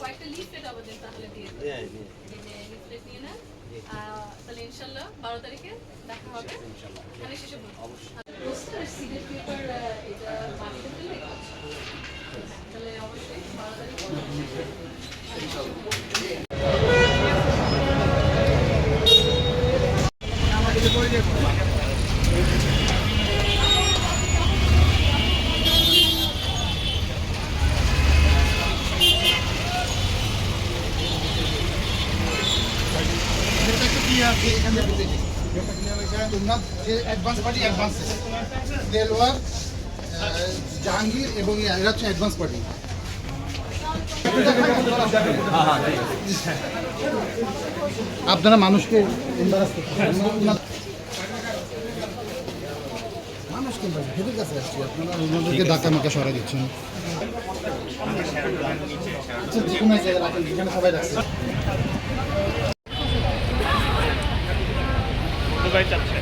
কয়েকটা লিফলেট আমাদের তাহলে দিয়ে লিফলেট নিয়ে নেন। তাহলে ইনশাল্লাহ বারো তারিখে দেখা হবে। এখানে শেষে পোস্টার সিলেট পেপার এটা বানিয়ে দিলে তাহলে অবশ্যই বারো তারিখে তোমরা যে advance party advance Delwar Jahangir এবং এরা হচ্ছে অ্যাডভান্স পার্টি। আপনারা মানুষকে embarrass করতেছেন। ওনা- মানুষকে embarrass, কাছে আসছি আপনারা ওনাদেরকে ধাক্কা মাক্কা সরাই দিচ্ছেন। সবাই রাখছে।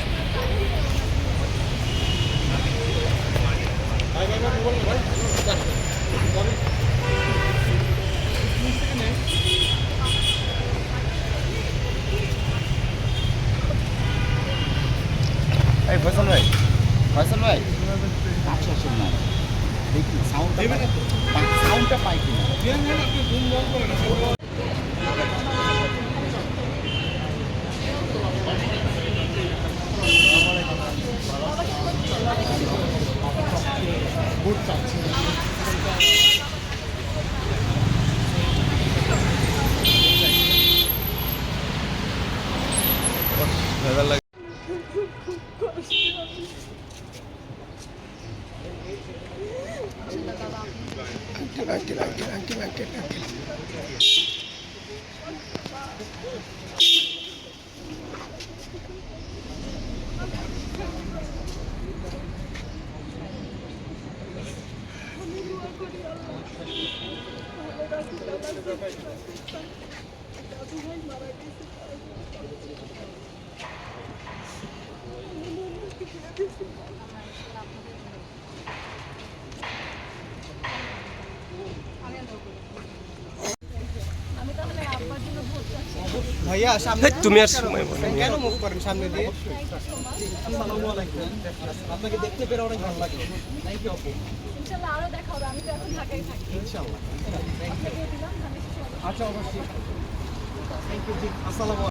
এই ফয়সাল ভাই। ফয়সাল ভাই কাছে আসেন না। দেখি সাউন্ডটা সাউন্ডটা পাই কিনা। গাদা লাগে uncle uncle uncle uncle uncle মারা গেছে ভাইয়া সামনে তুমি আর সময় বলো। কেন মুভ করেন সামনে দিয়ে? আপনাকে দেখতে পেরে অনেক ভালো লাগল থ্যাংক ইউ আপু ইনশাল্লাহ আরও দেখা হবে আমি তো এখন ঢাকায় থাকি। ইনশাআল্লাহ দিয়ে দিলাম ধানের শেষে আচ্ছা অবশ্যই। থ্যাংক ইউ জি। আসসালামু